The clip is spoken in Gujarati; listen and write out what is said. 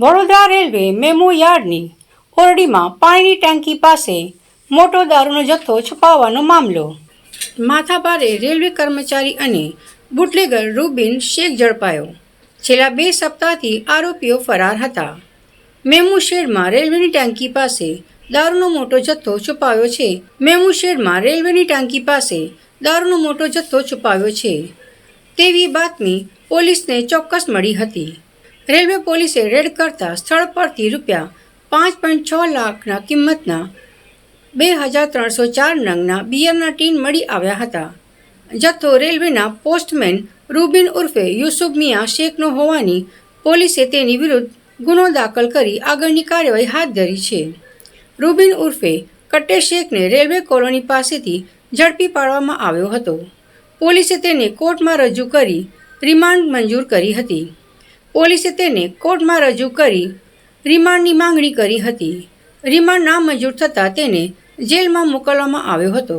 વડોદરા રેલવે મેમો યાર્ડની ઓરડીમાં પાણીની ટાંકી પાસે મોટો દારૂનો જથ્થો છુપાવવાનો મામલો. માથાભારે રેલવે કર્મચારી અને બુટલેગર રૂબિન શેખ ઝડપાયો. છેલ્લા બે સપ્તાહથી આરોપીઓ ફરાર હતા. મેમુ શેડમાં રેલવેની ટાંકી પાસે દારૂનો મોટો જથ્થો છુપાવ્યો છે. મેમુ શેડમાં રેલવેની ટાંકી પાસે દારૂનો મોટો જથ્થો છુપાવ્યો છે. તેવી બાતમી પોલીસને ચોક્કસ મળી હતી. રેલવે પોલીસે રેડ કરતા સ્થળ પરથી રૂપિયા પાંચ પોઈન્ટ છ લાખના કિંમતના બે હજાર ત્રણસો ચાર નંગના બિયરના ટીન મળી આવ્યા હતા. જથ્થો રેલવેના પોસ્ટમેન રૂબિન ઉર્ફે યુસુફ મિયા શેખનો હોવાની પોલીસે તેની વિરુદ્ધ ગુનો દાખલ કરી આગળની કાર્યવાહી હાથ ધરી છે. રૂબિન ઉર્ફે કટ્ટે શેખને રેલવે કોલોની પાસેથી ઝડપી પાડવામાં આવ્યો હતો. પોલીસે તેને કોર્ટમાં રજૂ કરી રિમાન્ડ મંજૂર કરી હતી. પોલીસે તેને કોર્ટમાં રજૂ કરી રિમાન્ડની માંગણી કરી હતી. રિમાન્ડ નામંજૂર થતાં તેને જેલમાં મોકલવામાં આવ્યો હતો.